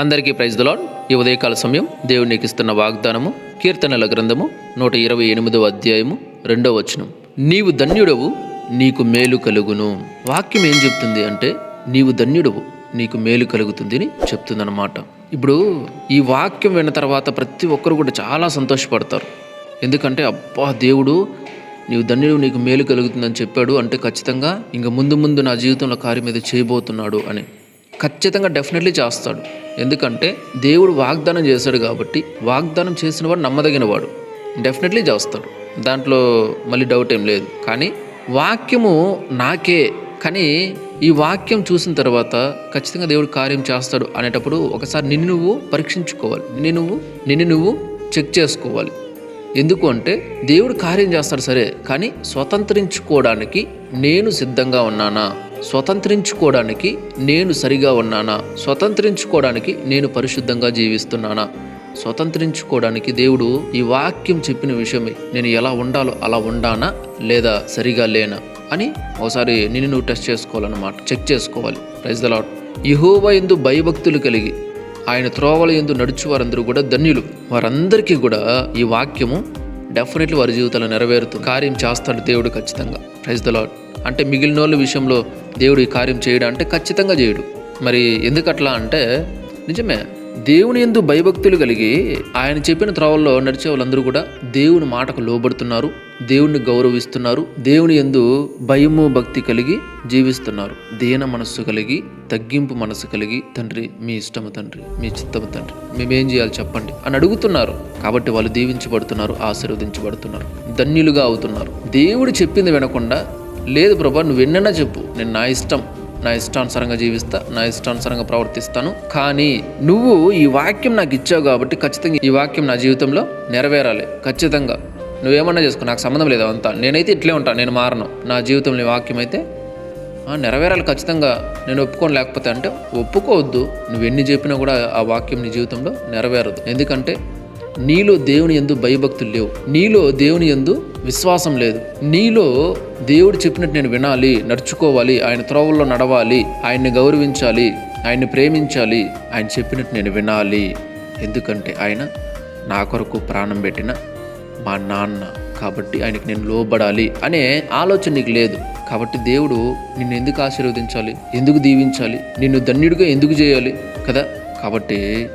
అందరికీ praise the Lord ఈ ఉదయకాల సమయం దేవుడు నీకు ఇస్తున్న వాగ్దానము కీర్తనల గ్రంథము నూట ఇరవై ఎనిమిదవ అధ్యాయము రెండవ వచనం. నీవు ధన్యుడవు నీకు మేలు కలుగును. వాక్యం ఏం చెప్తుంది అంటే నీవు ధన్యుడవు నీకు మేలు కలుగుతుంది అని చెప్తుందన్నమాట. ఇప్పుడు ఈ వాక్యం విన్న తర్వాత ప్రతి ఒక్కరు కూడా చాలా సంతోషపడతారు. ఎందుకంటే అబ్బా దేవుడు నీవు ధన్యుడు నీకు మేలు కలుగుతుందని చెప్పాడు అంటే ఖచ్చితంగా ఇంకా ముందు ముందు నా జీవితంలో కార్యం మీద చేయబోతున్నాడు అని. ఖచ్చితంగా డెఫినెట్లీ చేస్తాడు. ఎందుకంటే దేవుడు వాగ్దానం చేశాడు కాబట్టి వాగ్దానం చేసిన వాడు నమ్మదగినవాడు. డెఫినెట్లీ చేస్తాడు. దాంట్లో మళ్ళీ డౌట్ ఏం లేదు. కానీ వాక్యము నాకే. కానీ ఈ వాక్యం చూసిన తర్వాత ఖచ్చితంగా దేవుడు కార్యం చేస్తాడు అనేటప్పుడు ఒకసారి నిన్ను నువ్వు పరీక్షించుకోవాలి. నిన్ను నువ్వు నిన్ను నువ్వు చెక్ చేసుకోవాలి. ఎందుకు అంటే దేవుడు కార్యం చేస్తాడు సరే కానీ స్వతంత్రించుకోవడానికి నేను సిద్ధంగా ఉన్నానా? స్వతంత్రించుకోవడానికి నేను సరిగా ఉన్నానా? స్వతంత్రించుకోవడానికి నేను పరిశుద్ధంగా జీవిస్తున్నానా? స్వతంత్రించుకోవడానికి దేవుడు ఈ వాక్యం చెప్పిన విషయమే. నేను ఎలా ఉండాలో అలా ఉండానా? లేదా సరిగా లేనా? అని ఒకసారి నిన్ను నువ్వు టెస్ట్ చేసుకోవాలన్నమాట. చెక్ చేసుకోవాలి. ప్రైజ్ ద లాట్ యహోవా ఎందు భయభక్తులు కలిగి ఆయన త్రోవల ఎందు నడుచు వారందరూ కూడా ధన్యులు. వారందరికీ కూడా ఈ వాక్యము డెఫినెట్లీ వారి జీవితంలో నెరవేరుతూ కార్యం చేస్తాడు దేవుడు ఖచ్చితంగా. ప్రైజ్ ద లాడ్ అంటే మిగిలిన వాళ్ళ విషయంలో దేవుడు ఈ కార్యం చేయడం? అంటే ఖచ్చితంగా చేయడు. మరి ఎందుకట్లా అంటే నిజమే. దేవుని ఎందు భయభక్తులు కలిగి ఆయన చెప్పిన త్రోవల్లో నడిచే వాళ్ళందరూ కూడా దేవుని మాటకు లోబడుతున్నారు దేవుణ్ణి గౌరవిస్తున్నారు దేవుని ఎందు భయము భక్తి కలిగి జీవిస్తున్నారు. దీన మనస్సు కలిగి తగ్గింపు మనస్సు కలిగి తండ్రి మీ ఇష్టము తండ్రి మీ చిత్తము తండ్రి మేమేం చేయాలి చెప్పండి అని అడుగుతున్నారు. కాబట్టి వాళ్ళు దీవించబడుతున్నారు ఆశీర్వదించబడుతున్నారు ధన్యులుగా అవుతున్నారు. దేవుడు చెప్పింది వినకుండా లేదు ప్రభా నువ్వు ఎన్నైనా చెప్పు నేను నా ఇష్టం నా ఇష్టానుసారంగా జీవిస్తా నా ఇష్టానుసారంగా ప్రవర్తిస్తాను. కానీ నువ్వు ఈ వాక్యం నాకు ఇచ్చావు కాబట్టి ఖచ్చితంగా ఈ వాక్యం నా జీవితంలో నెరవేరాలి. ఖచ్చితంగా. నువ్వేమన్నా చేసుకో నాకు సంబంధం లేదు అంతా నేనైతే ఇట్లే ఉంటాను నేను మారను. నా జీవితంలో ఈ వాక్యం అయితే నెరవేరాలి ఖచ్చితంగా. నేను ఒప్పుకోను లేకపోతే అంటే ఒప్పుకోవద్దు. నువ్వు ఎన్ని చెప్పినా కూడా ఆ వాక్యం నీ జీవితంలో నెరవేరదు. ఎందుకంటే నీలో దేవుని ఎందు భయభక్తులు లేవు. నీలో దేవుని ఎందు విశ్వాసం లేదు. నీలో దేవుడు చెప్పినట్టు నేను వినాలి నడుచుకోవాలి ఆయన త్రోవల్లో నడవాలి ఆయన్ని గౌరవించాలి ఆయన్ని ప్రేమించాలి ఆయన చెప్పినట్టు నేను వినాలి. ఎందుకంటే ఆయన నా కొరకు ప్రాణం పెట్టిన మా నాన్న కాబట్టి ఆయనకి నేను లోబడాలి అనే ఆలోచన నీకు లేదు. కాబట్టి దేవుడు నిన్ను ఎందుకు ఆశీర్వదించాలి? ఎందుకు దీవించాలి? నిన్ను ధన్యుడిగా ఎందుకు చేయాలి? కదా? కాబట్టి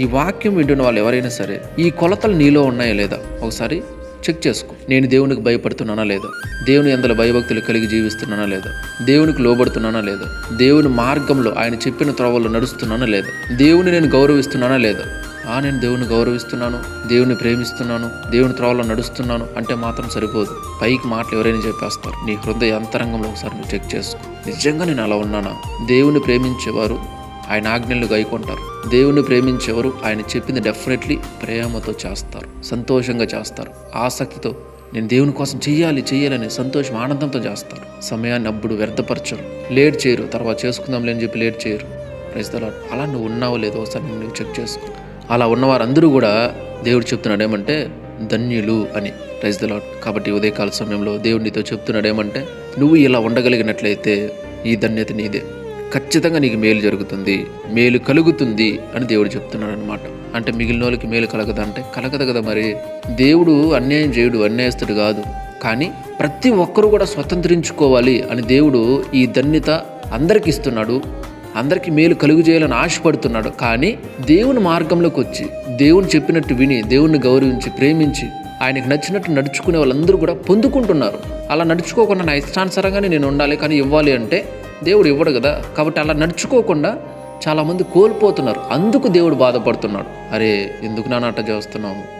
ఈ వాక్యం వింటున్న వాళ్ళు ఎవరైనా సరే ఈ కొలతలు నీలో ఉన్నాయా లేదా? ఒకసారి చెక్ చేసుకో. నేను దేవునికి భయపడుతున్నానా లేదా? దేవుని అందల భయభక్తులు కలిగి జీవిస్తున్నానా లేదా? దేవునికి లోబడుతున్నానా లేదా? దేవుని మార్గంలో ఆయన చెప్పిన త్రోవల్లో నడుస్తున్నానా లేదా? దేవుని నేను గౌరవిస్తున్నానా లేదా? ఆ నేను దేవుని గౌరవిస్తున్నాను దేవుని ప్రేమిస్తున్నాను దేవుని త్రోవలో నడుస్తున్నాను అంటే మాత్రం సరిపోదు. పైకి మాటలు ఎవరైనా చెప్పేస్తారు. నీ హృదయ అంతరంగంలో ఒకసారి నువ్వు చెక్ చేసుకో. నిజంగా నేను అలా ఉన్నానా? దేవుని ప్రేమించేవారు ఆయన ఆజ్ఞలు గైకొంటారు. దేవుని ప్రేమించేవారు ఆయన చెప్పింది డెఫినెట్లీ ప్రేమతో చేస్తారు సంతోషంగా చేస్తారు. ఆసక్తితో నేను దేవుని కోసం చెయ్యాలి చెయ్యాలని సంతోషం ఆనందంతో చేస్తారు. సమయాన్ని అప్పుడు వ్యర్థపరచరు. లేట్ చేయరు. తర్వాత చేసుకుందాంలే అని చెప్పి లేట్ చేయరు. ప్రైజ్ అలా నువ్వు ఉన్నావో లేదో ఒకసారి నువ్వు చెక్ చేసుకో. అలా ఉన్నవారందరూ కూడా దేవుడు చెప్తున్నాడు ఏమంటే ధన్యులు అని. ప్రైజ్ ద లాడ్ కాబట్టి ఉదయకాల సమయంలో దేవుడు నీతో చెప్తున్నాడు ఏమంటే నువ్వు ఇలా ఉండగలిగినట్లయితే ఈ ధన్యత నీదే. ఖచ్చితంగా నీకు మేలు జరుగుతుంది మేలు కలుగుతుంది అని దేవుడు చెప్తున్నాడు అనమాట అంటే మిగిలిన వాళ్ళకి మేలు కలగదా అంటే కలగదు కదా మరి. దేవుడు అన్యాయం చేయుడు అన్యాయస్తుడు కాదు. కానీ ప్రతి ఒక్కరూ కూడా స్వతంత్రించుకోవాలి అని దేవుడు ఈ ధన్యత అందరికి ఇస్తున్నాడు అందరికీ మేలు కలుగు చేయాలని ఆశపడుతున్నాడు. కానీ దేవుని మార్గంలోకి వచ్చి దేవుని చెప్పినట్టు విని దేవుణ్ణి గౌరవించి ప్రేమించి ఆయనకు నచ్చినట్టు నడుచుకునే వాళ్ళందరూ కూడా పొందుకుంటున్నారు. అలా నడుచుకోకుండా నా ఇష్టానుసారంగానే నేను ఉండాలి కానీ ఇవ్వాలి అంటే దేవుడు ఇవ్వడు కదా. కాబట్టి అలా నడుచుకోకుండా చాలామంది కోల్పోతున్నారు. అందుకు దేవుడు బాధపడుతున్నాడు. అరే ఎందుకు నాన్న అట్ట చేస్తున్నావు?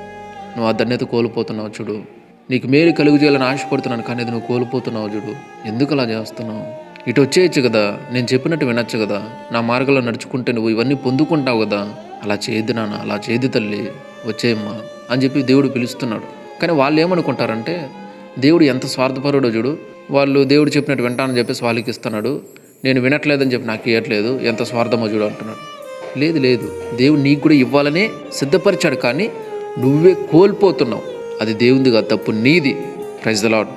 నువ్వు ఆ ధన్యత కోల్పోతున్నావు చూడు. నీకు మేలు కలుగు చేయాలని ఆశపడుతున్నాను కానీ అది నువ్వు కోల్పోతున్నావు చూడు. ఎందుకు అలా చేస్తున్నావు? ఇటు వచ్చేయచ్చు కదా. నేను చెప్పినట్టు వినొచ్చు కదా. నా మార్గంలో నడుచుకుంటే నువ్వు ఇవన్నీ పొందుకుంటావు కదా. అలా చేయదు నాన్న అలా చేయదు తల్లి. వచ్చేయమ్మా అని చెప్పి దేవుడు పిలుస్తున్నాడు. కానీ వాళ్ళు ఏమనుకుంటారంటే దేవుడు ఎంత స్వార్థపరుడో చూడు. వాళ్ళు దేవుడు చెప్పినట్టు వింటానని చెప్పేసి వాళ్ళకి ఇస్తున్నాడు. నేను వినట్లేదని చెప్పి నాకు ఇవ్వట్లేదు ఎంత స్వార్థమో చూడు అంటున్నాడు. లేదు లేదు. దేవుడు నీకు కూడా ఇవ్వాలనే సిద్ధపరిచాడు కానీ నువ్వే కోల్పోతున్నావు. అది దేవుందిగా తప్పు నీది. ప్రైజ్ ద లాడ్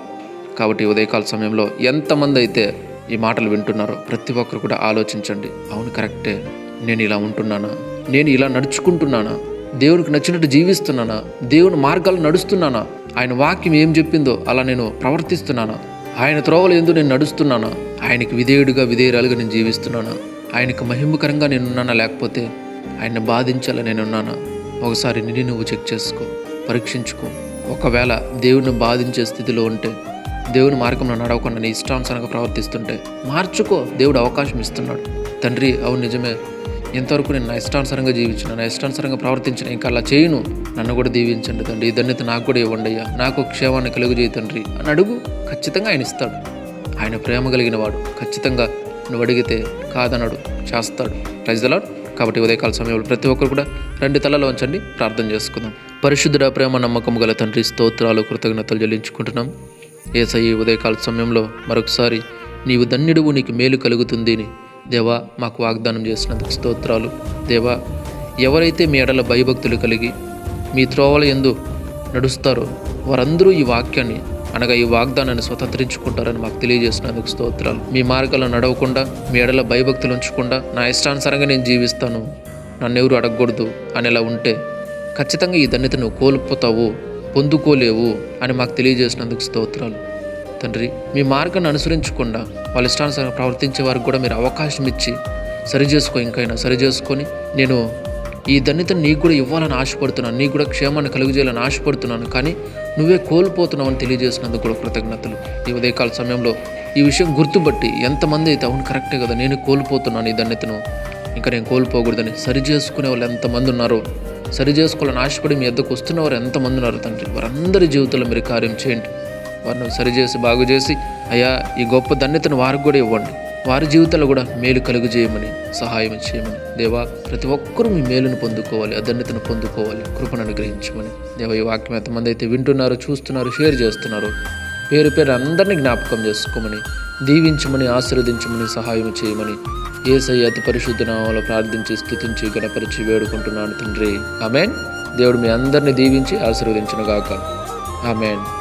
కాబట్టి ఉదయకాల సమయంలో ఎంతమంది అయితే ఈ మాటలు వింటున్నారో ప్రతి ఒక్కరు కూడా ఆలోచించండి. అవును కరెక్టే. నేను ఇలా ఉంటున్నానా? నేను ఇలా నడుచుకుంటున్నానా? దేవునికి నచ్చినట్టు జీవిస్తున్నానా? దేవుని మార్గాలు నడుస్తున్నానా? ఆయన వాక్యం ఏం చెప్పిందో అలా నేను ప్రవర్తిస్తున్నానా? ఆయన త్రోవలు ఎందు నేను నడుస్తున్నానా? ఆయనకి విధేయుడిగా విధేయురాలుగా నేను జీవిస్తున్నానా? ఆయనకు మహిమకరంగా నేనున్నానా? లేకపోతే ఆయన బాధించాలని నేనున్నానా? ఒకసారి నిన్ను నువ్వు చెక్ చేసుకో పరీక్షించుకో. ఒకవేళ దేవుని బాధించే స్థితిలో ఉంటే దేవుని మార్గంలో నడవకుండా నీ ఇష్టానుసారంగా ప్రవర్తిస్తుంటే మార్చుకో దేవుడు అవకాశం ఇస్తున్నాడు. తండ్రి అవును నిజమే. ఇంతవరకు నేను నా ఇష్టానుసారంగా జీవించిన నా ఇష్టానుసారంగా ప్రవర్తించిన ఇంకా అలా చేయను? నన్ను కూడా దీవించండి తండ్రి. ఈ ధన్యత నాకు కూడా ఇవ్వండి అయ్యా. నాకు క్షేమాన్ని కలుగు తండ్రి అని అడుగు ఖచ్చితంగా ఆయన ఇస్తాడు. ఆయన ప్రేమ కలిగిన వాడు. ఖచ్చితంగా నువ్వు అడిగితే కాదనడు చేస్తాడు. ప్రజలాడు కాబట్టి ఉదయకాల సమయంలో ప్రతి ఒక్కరు కూడా రెండు తలలో ఉంచండి ప్రార్థన చేసుకుందాం. పరిశుద్ధుడ ప్రేమ నమ్మకం గల తండ్రి స్తోత్రాలు కృతజ్ఞతలు చెల్లించుకుంటున్నాం. ఏసయ్యి ఉదయకాల సమయంలో మరొకసారి నీవు ధన్యుడువు నీకు మేలు కలుగుతుంది అని దేవా మాకు వాగ్దానం చేసినందుకు స్తోత్రాలు. దేవా ఎవరైతే మీ ఎడల భయభక్తులు కలిగి మీ త్రోవల ఎందు నడుస్తారో వారందరూ ఈ వాక్యాన్ని అనగా ఈ వాగ్దానాన్ని స్వతంత్రించుకుంటారని మాకు తెలియజేసినందుకు స్తోత్రాలు. మీ మార్గాల్లో నడవకుండా మీ ఎడల భయభక్తులు ఉంచకుండా నా ఇష్టానుసారంగా నేను జీవిస్తాను. నన్ను ఎవరు అడగకూడదు అనేలా ఉంటే ఖచ్చితంగా ఈ ధన్యత నువ్వు కోల్పోతావు పొందుకోలేవు అని మాకు తెలియజేసినందుకు స్తోత్రాలు. తండ్రి మీ మార్గాన్ని అనుసరించకుండా వాళ్ళ ఇష్టానుసారంగా ప్రవర్తించే వారికి కూడా మీరు అవకాశం ఇచ్చి సరి చేసుకో ఇంకైనా సరి చేసుకొని నేను ఈ ధన్యతను నీకు కూడా ఇవ్వాలని ఆశపడుతున్నాను నీకు కూడా క్షేమాన్ని కలుగజేయాలని ఆశపడుతున్నాను కానీ నువ్వే కోల్పోతున్నావు అని తెలియజేసినందుకు కూడా కృతజ్ఞతలు. ఈ ఉదయకాల సమయంలో ఈ విషయం గుర్తుపట్టి ఎంతమంది అయితే అవును కరెక్టే కదా నేను కోల్పోతున్నాను ఈ ధన్యతను ఇంకా నేను కోల్పోకూడదని సరి చేసుకునే వాళ్ళు ఎంతమంది ఉన్నారో సరి చేసుకోవాలని ఆశపడి మీ ఎద్దకు వస్తున్న వారు ఎంతమంది ఉన్నారు తండ్రి వారందరి జీవితంలో మీరు కార్యం చేయండి. వారిని సరిచేసి బాగు చేసి అయ్యా ఈ గొప్ప ధన్యతను వారికి కూడా ఇవ్వండి. వారి జీవితాల్లో కూడా మేలు కలుగు చేయమని సహాయం చేయమని. దేవా ప్రతి ఒక్కరూ మీ మేలును పొందుకోవాలి అధన్యతను ధన్యతను పొందుకోవాలి కృపను అనుగ్రహించమని. దేవ ఈ వాక్యం ఎంతమంది అయితే వింటున్నారో చూస్తున్నారు షేర్ చేస్తున్నారు పేరు పేరు అందరినీ జ్ఞాపకం చేసుకోమని దీవించమని ఆశీర్వదించమని సహాయం చేయమని ఏసై అతి పరిశుద్ధ నామంలో ప్రార్థించి స్థుతించి గణపరిచి వేడుకుంటున్నాను తండ్రి. ఆమెన్. దేవుడు మీ అందరిని దీవించి ఆశీర్వదించిన గాక. ఆమెన్.